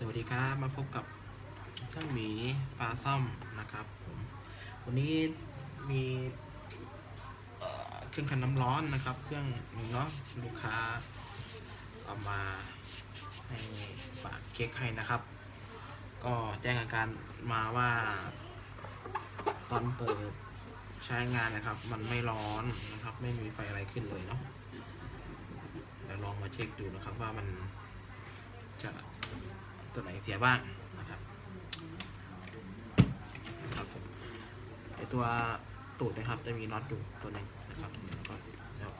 สวัสดีครับมาพบกับช่างหมีปลาซ่อมนะครับผมวันนี้มีเครื่องคันน้ำร้อนนะครับ เครื่องหนึ่งเนาะลูกค้าเอามาให้ฝากเค้กให้นะครับ ก็แจ้งอาการมาว่าตอนเปิดใช้งานนะครับ มันไม่ร้อนนะครับ ไม่มีไฟอะไรขึ้นเลยเนาะเดี๋ยวลองมาเช็คดูนะครับว่ามันจะ ตัวไหนเสียบ้างนะครับนะครับผมไอตัวตูดนะครับจะมีน็อตอยู่ตัวหนึงนะครับแล้ว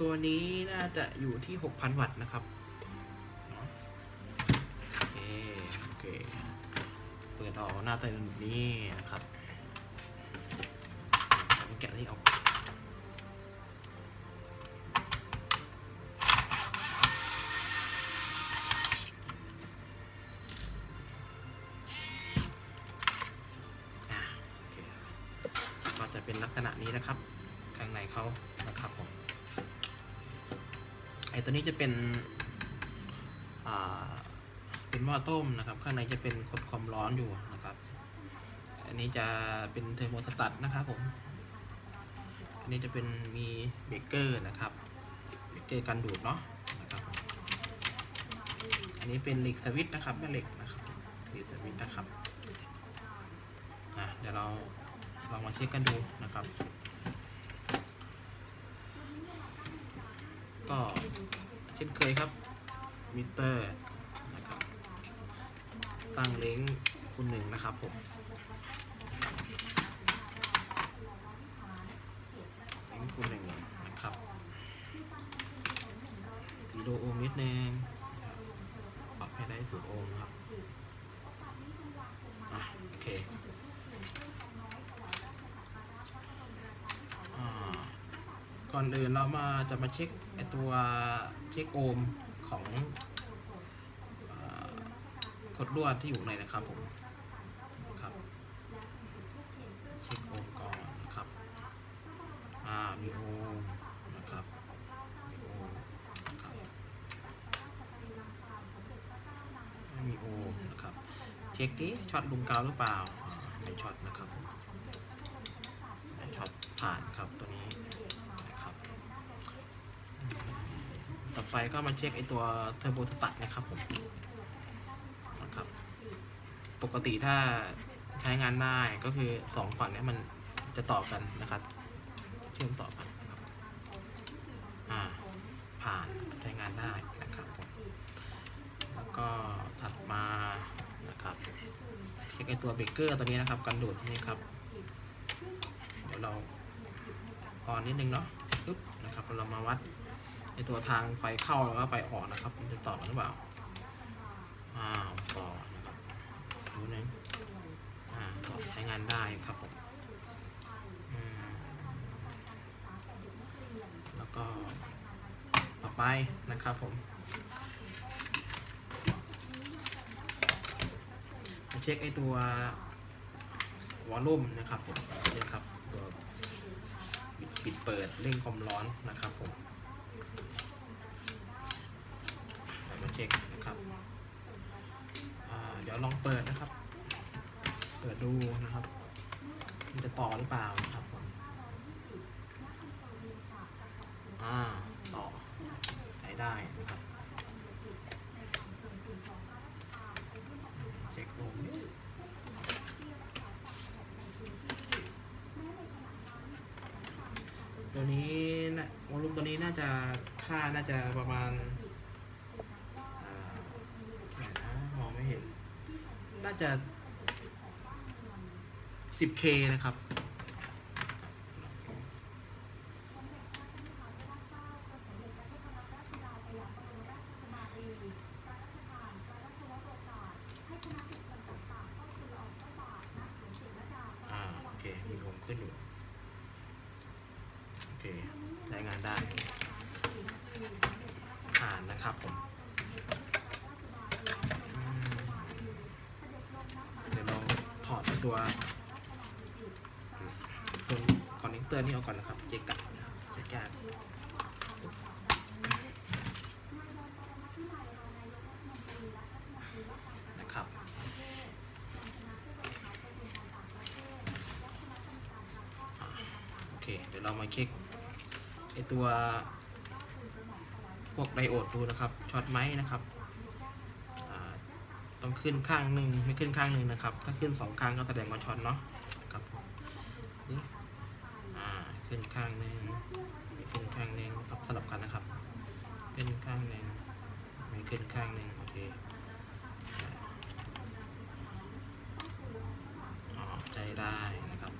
ตัวนี้น่าจะอยู่ที่ 6,000 วัตต์นะครับเนาะโอเคโอเค เปิดออกหน้าตาแบบนี้นะครับแกะที่ออกอ่าก็จะเป็นลักษณะนี้นะครับ ข้างในเขา ตัวนี้จะเป็นเป็นหม้อต้มนะครับ ข้างในจะเป็นกดความร้อนอยู่นะครับ อันนี้จะเป็นเทอร์โมสตัตนะครับผม อันนี้จะเป็นมีเบรกเกอร์นะครับเบรกเกอร์กันดูดเนาะนะครับอันนี้เป็นเหล็กสวิตช์นะครับแม่เหล็กนะครับเหล็กสวิตช์นะครับอะเดี๋ยวเราลองมาเช็คกันดูนะครับ ก็ เช่นเคยครับมิเตอร์นะครับตั้งเล้งคูณหนึ่งนะครับผมเล้งคูณหนึ่งนะครับสีโดโอมนิดนึงปรับให้ได้ศูนย์โอมครับโอเคอ่า ก่อนอื่นเรามาจะมาเช็คไอตัวเช็คโอห์มของออกดลวดที่อยู่ในนะครับผมครับเช็คโอห์มก่อนนะครับอ่ามีโอห์มนะครับมีโอห์มนะครับไม่มีโอห์มนะครับเช็คดิช็อตลุมกาวหรือเปล่าไม่ช็อตนะครับไม่ช็อตผ่านครับตัวนี้ นะครับ ต่อไปก็มาเช็คไอตัวเทอร์โบสตัดนะครับผมนะครับ ปกติถ้าใช้งานได้ก็คือสองฝั่งนี้มันจะต่อกันนะครับ เชื่อมต่อกันนะครับอ่าผ่านใช้งานได้นะครับผมแล้วก็ถัดมานะครับเช็คไอตัวเบรกเกอร์ตัวนี้นะครับกันดูดนี้ครับ เดี๋ยวเราออนนิดนึงเนาะปึ๊บนะครับเรามาวัด ตัวทางไฟเข้าแล้วก็ไฟออกนะครับมันจะต่อกันหรือเปล่าอ้าต่อนะครับดูนึงอ่าต่อใช้งานได้ครับผมอืมแล้วก็ต่อไปนะครับผมมาเช็คไอตัววอลลุ่มนะครับผมนี่ครับตัวปิดเปิดเร่งความร้อนนะครับผมเรามาเช็คนะครับเดี๋ยวลองเปิดนะครับ เปิดดูนะครับ มันจะต่อหรือเปล่านะครับผมอ่าต่อใช้ได้นะครับเช็คลมนิดตัวนี้นะวอลลุ่มตัวนี้น่าจะค่าน่าจะประมาณ น่าจะ 10k นะครับ อ่า โอเค มีลมขึ้นอยู่ โอ เคใช้งานได้ ผ่านนะครับผมอืมเดี๋ยวลองถอดตัวตัวคอนเนคเตอร์นี่ออกก่อนนะครับ เจกัดนะครับเจกัดนะครับ อ่าโอเค เดี๋ยวเรา มาเช็คไอตัวพวกไดโอดดูนะครับช็อตไหมนะครับต้องขึ้นข้างหนึ่งไม่ขึ้นข้างหนึ่งนะครับ ถ้าขึ้นสองข้างก็แสดงว่าช็อตเนาะครับนี่อ่าขึ้นข้างหนึ่งไม่ขึ้นข้างหนึ่งนะครับสลับกันนะครับ ขึ้นข้างหนึ่งไม่ขึ้นข้างหนึ่งโอเคออ๋อใจได้นะครับ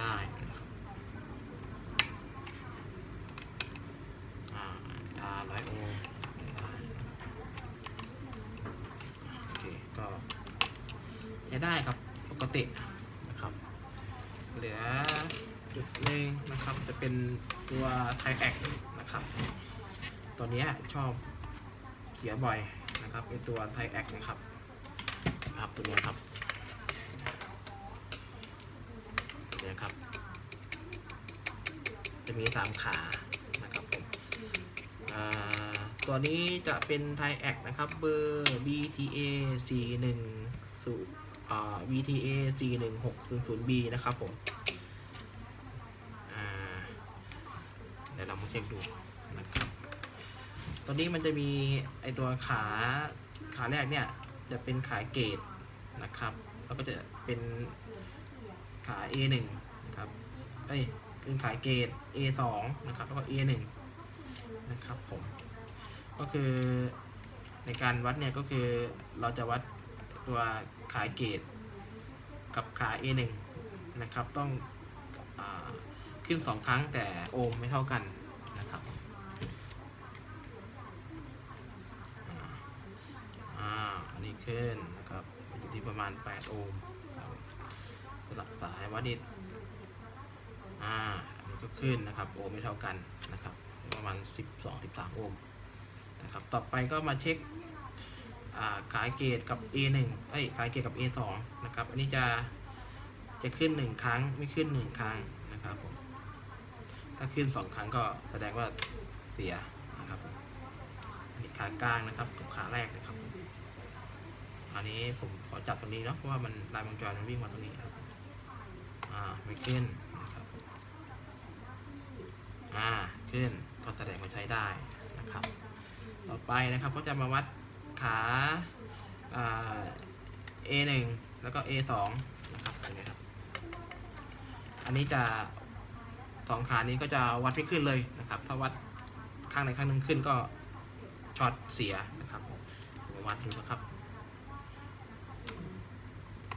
ได้อ่าร้อยโอห์มโอเคก็ใช้ได้ครับปกตินะครับเหลือจุดหนึ่งนะครับจะเป็นตัวไทแอคนะครับ ตัวเนี้ยชอบเสียบ่อยนะครับเป็นตัวไทแอคนะครับนะครับตัวนี้ครับ นี่ยครับ จะมีสามขานะครับผมตัวนี้จะเป็นไทแอคนะครับเบอร์ BTA 4 1 0อ่า BTA 4 1 6 0 0 B นะครับผมเดี๋ยวเรามาเช็คดูนะครับตัวนี้มันจะมีไอตัวขาขาแรกเนี่ยจะเป็นขาเกตนะครับ แล้วก็จะเป็น ขา A1 นะครับเอ้ยเป็นขายเกรด A2 นะครับ แล้วก็ A1 นะครับผม ก็คือในการวัดเนี่ยก็คือเราจะวัดตัวขายเกรดกับขา A1 นะครับ ต้องอขึ้น 2 ครั้งแต่โอห์มไม่เท่ากันนะครับอ่าอันนี้ขึ้นนะครับอยู่ที่ประมาณ 8 โอห์ม ลับสายวัดดิดอ่าอันนี้ก็ขึ้นนะครับ โอห์มไม่เท่ากันนะครับ ประมาณ 12 13 โอห์มนะครับ ต่อไปก็มาเช็คอ่าขายเกตกับ A1 เอ้ยขายเกตกับ A2 นะครับ อันนี้จะจะขึ้น 1 ครั้งไม่ขึ้น 1 ครั้งนะครับผม ถ้าขึ้น 2 ครั้งก็แสดงว่าเสียนะครับผมอันนี้ขากลางนะครับกับขาแรกนะครับ อันนี้ผมขอจับตรงนี้เนาะเพราะว่ามันลายวงจรมันวิ่งมาตรงนี้ครับ อ่าไม่ขึ้นนะครับอ่าขึ้นก็แสดงว่าใช้ได้นะครับ ต่อไปนะครับก็จะมาวัดขาอ่า A1 แล้วก็ A2 นะครับเห็นไหมครับ อันนี้จะสองขานี้ก็จะวัดไม่ขึ้นเลยนะครับ ถ้าวัดข้างใดข้างหนึ่งขึ้นก็ช็อตเสียนะครับมผมวัดดูนะครับ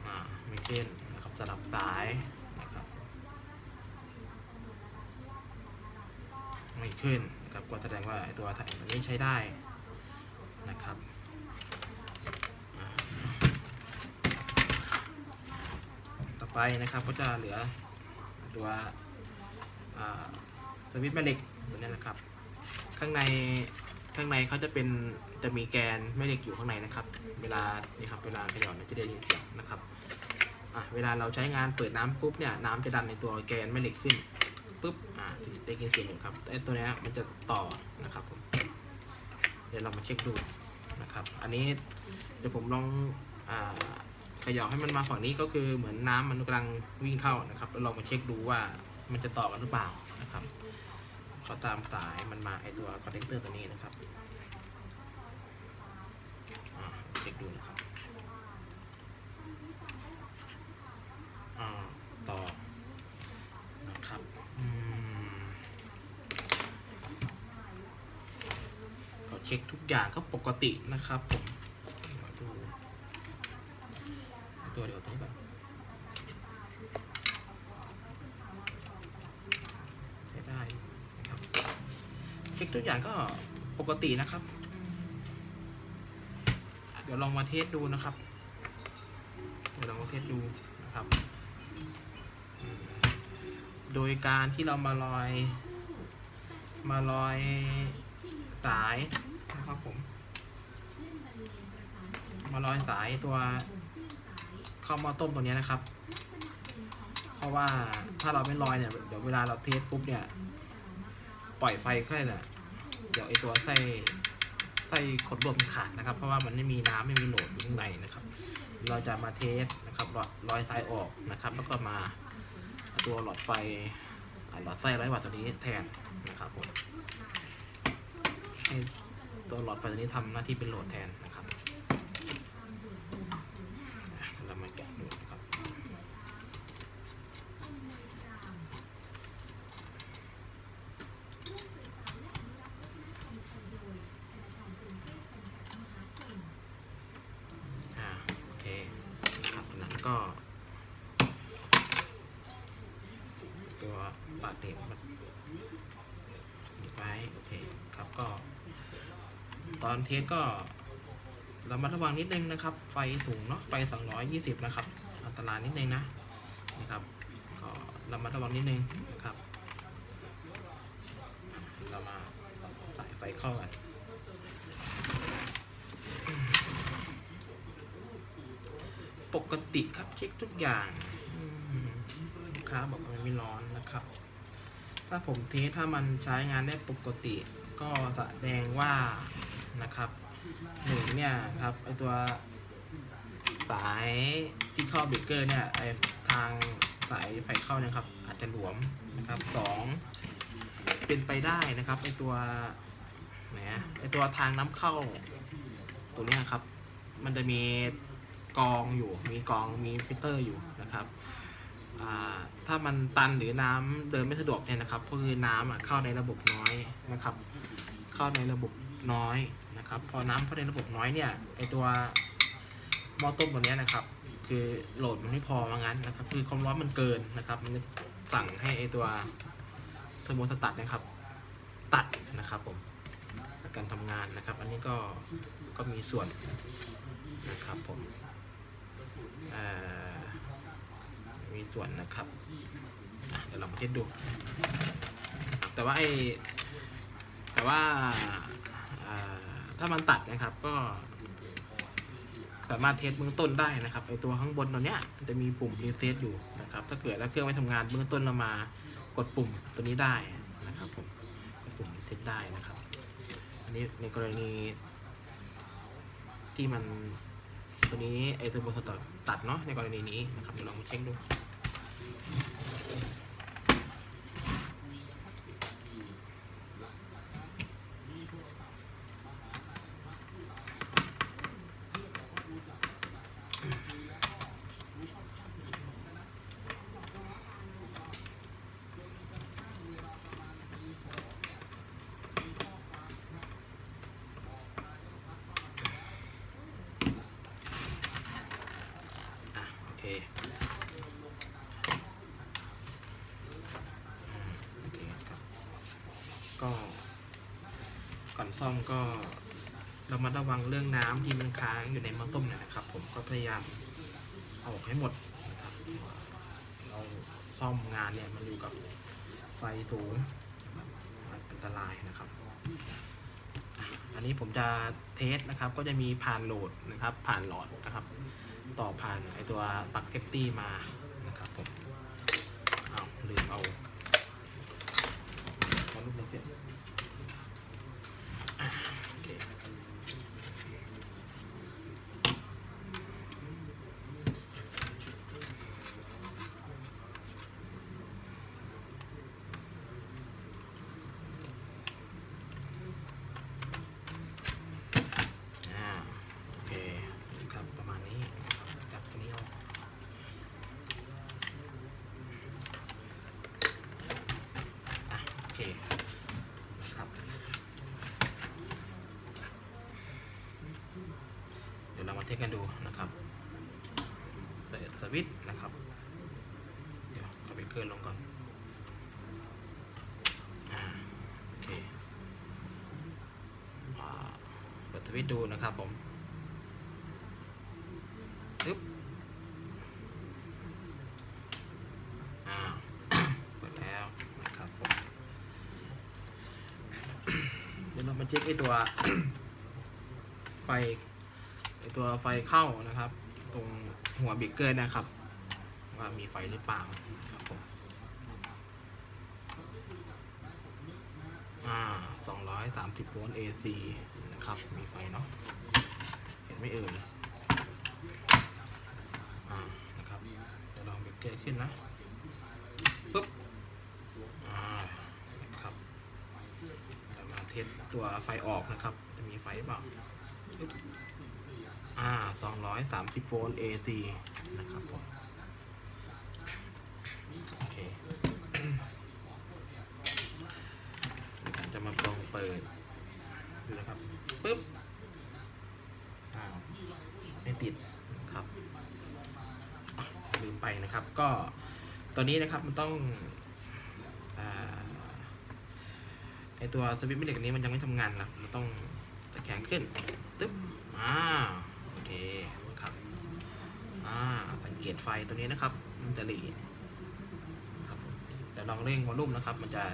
อ่าไม่ขึ้นนะครับสลับสายนะครับ ไม่ขึ้นครับก็แสดงว่าตัวถ่ายตัวนี้ใช้ได้นะครับต่อไปนะครับก็จะเหลือตัวสวิตช์แม่เหล็กตัวนี้นะครับ ข้างในข้างในเขาจะเป็นจะมีแกนแม่เหล็กอยู่ข้างในนะครับ เวลานี่ครับเวลาเขย่าเนี่ยจะได้ยินเสียงนะครับเวลาเราใช้งานเปิดน้ำปุ๊บเนี่ยน้ำจะดันในตัวแกนแม่เหล็กขึ้น ปุ๊บอ่าได้ยินเสียงอยู่ครับแต่ตัวเนี้ยมันจะต่อนะครับผมเดี๋ยวเรามาเช็คดูนะครับ อันนี้เดี๋ยวผมลองอ่าขย่าให้มันมาฝั่งนี้ก็คือเหมือนน้ำมันกำลังวิ่งเข้านะครับแล้วลองมาเช็คดูว่ามันจะต่อกันหรือเปล่านะครับเขาตามสายมันมาไอตัวคอนเนคเตอร์ตัวนี้นะครับอ่าเช็คดูนะครับอ่าต่อนะครับอืมก็เช็คทุกอย่างก็ปกตินะครับผมดูตัวเดียวตัวนี้ก่อนใช้ได้นะครับเช็คทุกอย่างก็ปกตินะครับ เดี๋ยวลองมาเทสดูนะครับ เดี๋ยวลองมาเทสดูนะครับ โดยการที่เรามาลอย มาลอยสาย นะครับผม มาลอยสายตัวเข้าหมาต้มตัวเนี้ยนะครับ เพราะว่าถ้าเราไม่ลอยเนี่ยเดี๋ยวเวลาเราเทสปุ๊บเนี่ย ปล่อยไฟขึ้นเนี่ยเดี๋ยวไอตัวไส้ไส้ขดลวดมันขาดนะครับ เพราะว่ามันไม่มีน้ำไม่มีโหลดอยู่ข้างในนะครับ เราจะมาเทสนะครับลอยลอยสายออกนะครับ แล้วก็มาเอาตัวหลอดไฟอ่าหลอดไฟร้อยวัตต์ตัวนี้แทนนะครับผมให้ ตัวหลอดไฟตัวนี้ทำหน้าที่เป็นโหลดแทนนะครับอะเรามาแกะดูนะครับ อ่าโอเคครับจากนั้นก็ตัวปาดเด็บมันปิดไว้โอเคครับก็ ตอนเทสก็เรามาระวังนิดนึงนะครับ ไฟสูงเนาะไฟ 220 นะครับ อันตรายนิดนึงนะนะครับก็เรามาระวังนิดนึงนะครับ เรามาใส่ไฟเข้ากันปกติครับเช็คทุกอย่างลูกค้าบอกว่ามันไม่ร้อนนะครับ ถ้าผมเทสถ้ามันใช้งานได้ปกติ ก็แสดงว่า นะครับหนึ่งเนี่ยครับไอตัวสายที่เข้าเบรกเกอร์เนี่ยไอทางสายไฟเข้านี่ครับ อาจจะหลวมนะครับสองเป็นไปได้นะครับไอตัวไหนะไอตัวทางน้ำเข้าตัวเนี้ยครับ มันจะมีกองอยู่ มีกองมีฟิลเตอร์อยู่นะครับถ้ามันตันหรือน้ำเดินไม่สะดวกเนี่ยนะครับก็คือน้ำอะเข้าในระบบน้อยนะครับ เข้าในระบบน้อย นะครับ พอน้ำเข้าในระบบน้อยเนี่ยไอตัวหม้อต้มตัวเนี้ยนะครับ คือโหลดมันไม่พอว่างั้นนะครับ คือความร้อนมันเกินนะครับ มันจะสั่งให้ไอตัวเทอร์โมสตัตนะครับ ตัดนะครับผมการทำงานนะครับ อันนี้ก็ก็มีส่วนนะครับผมมีส่วนนะครับเดี๋ยวเรามาเทสดู แต่ว่าไอแต่ว่าอ่า ถ้ามันตัดนะครับก็ สามารถเทสเบื้องต้นได้นะครับไอตัวข้างบนตัวเนี้ยจะมีปุ่มรีเซ็ตอยู่นะครับ ถ้าเกิดแล้วเครื่องไม่ทำงานเบื้องต้นเรามากดปุ่มตัวนี้ได้นะครับผมกดปุ่มรีเซ็ตได้นะครับ อันนี้ในกรณี ที่มันตัวนี้ไอตัวบนตัดตัดเนาะในกรณีนี้นะครับเดี๋ยวลองเช็คดู อะ โอเคครับ ก็ ก่อนซ่อมก็เรามาระวังเรื่องน้ำที่มันค้างอยู่ในหม้อต้มเนี่ยนะครับ ผมก็พยายามเอาออกให้หมดนะครับ เราซ่อมงานเนี่ยมันอยู่กับไฟสูงอันตรายนะครับ อันนี้ผมจะเทสนะครับ ก็จะมีผ่านโหลดนะครับ ผ่านหลอดนะครับ ต่อผ่านไอตัวปลั๊กเซฟตี้มา ยวเรามาเทสกันดูนะครับเปิดสวิตช์นะครับ เดี๋ยวเอาไปเคลื่อนลงก่อนโอเคเปิดสวิตช์ดูนะครับผมปึ๊บเดี๋ยวเรามาเช็คไอตัวไฟ ตัวไฟเข้านะครับ ตรงหัวเบรกเกอร์นะครับ ว่ามีไฟหรือเปล่าครับผมอ่าสองร้อยสามสิบโวลต์ AC นะครับ มีไฟเนาะเห็นไม่เอ่ยอ่านะครับเดี๋ยวลองเบรกเกอร์ขึ้นนะปุ๊บอ่านะครับเดี๋ยวมาเทสตัวไฟออกนะครับ จะมีไฟหรือเปล่า ปึ๊บอ่า230 โวลต์ AC นะครับผมโอเคเดี๋ยวจะมาลองเปิดดูนะครับปึ๊บอ้าวไม่ติดนะครับลืมไปนะครับก็ตอนนี้นะครับมันต้องอไอตัวสวิตช์แม่เหล็กนี้มันยังไม่ทำงานนะมันต้องตะแคงขึ้นตึ๊บอ่า เคครับอ่าสังเกตไฟตัวนี้นะครับ มันจะหลีครับเดี๋ยวลองเร่งวอลลุ่มนะครับ มันจะ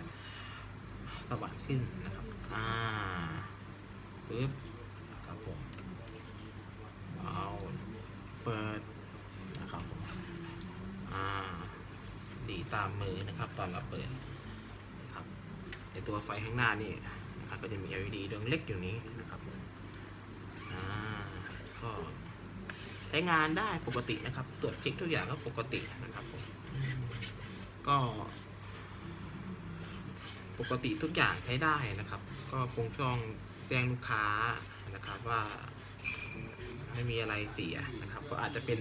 สว่างขึ้นนะครับอ่าปึ๊บครับผมเอาเปิดนะครับผมอ่าดีตามมือนะครับ ตอนเราเปิดครับในตัวไฟข้างหน้านี่นะครับก็จะมี LED ดวงเล็กอยู่นี้นะครับอ่าก็ ใช้งานได้ปกตินะครับ ตรวจเช็คทุกอย่างก็ปกตินะครับผมก็ ปกติทุกอย่างใช้ได้นะครับ ก็คงช่องแจ้งลูกค้านะครับว่าไม่มีอะไรเสียนะครับ ก็อาจจะเป็น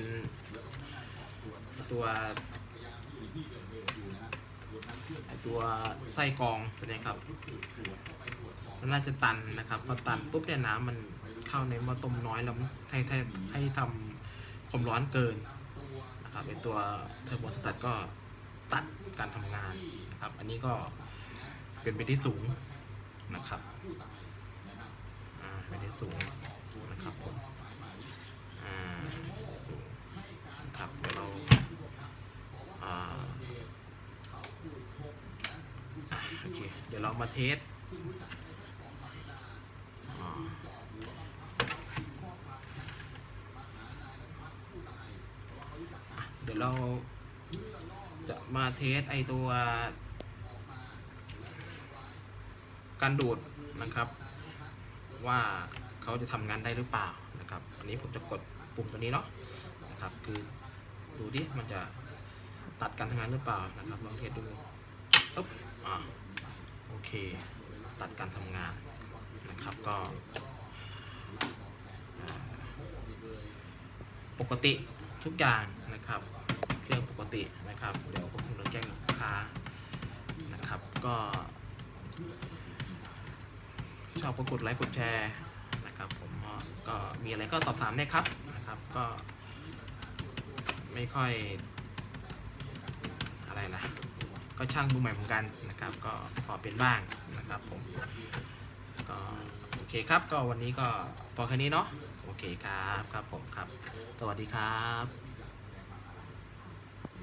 ตัวตัวไส้กรองตัวนี้ครับมันน่าจะตันนะครับพอตันปุ๊บเนี่ยน้ำมันเข้าในหม้อต้มน้อยแล้วให้ให้ให้ทำ ความร้อนเกินนะครับไอตัวเทอร์โบสตัดก็ตัดการทำงานนะครับ อันนี้ก็เป็นไปที่สูงนะครับไปที่สูงนะครับผมอ่าสูงนะครับเดี๋ยวเราอ่าโอเคเดี๋ยวเรามาเทสอ่าอะ เราจะมาเทสไอตัว การดูดนะครับ ว่าเขาจะทำงานได้หรือเปล่านะครับ อันนี้ผมจะกดปุ่มตัวนี้เนาะนะครับ คือดูดิมันจะตัดการทำงานหรือเปล่านะครับลองเทสดูปุ๊บอ่าโอเค ตัดการทำงานนะครับก็ปกติทุกอย่างนะครับ ตินะครับ เดี๋ยวผมจะแจ้งลูกค้านะครับ ก็ ชอบก็กดไลค์กดแชร์นะครับผมก็มีอะไรก็สอบถามได้ครับนะครับ ก็ ไม่ค่อยอะไรนะก็ช่างมือใหม่เหมือนกันนะครับ ก็พอเป็นบ้างนะครับผมก็โอเคครับ ก็วันนี้ก็พอแค่นี้เนาะโอเคครับครับผมครับ สวัสดีครับ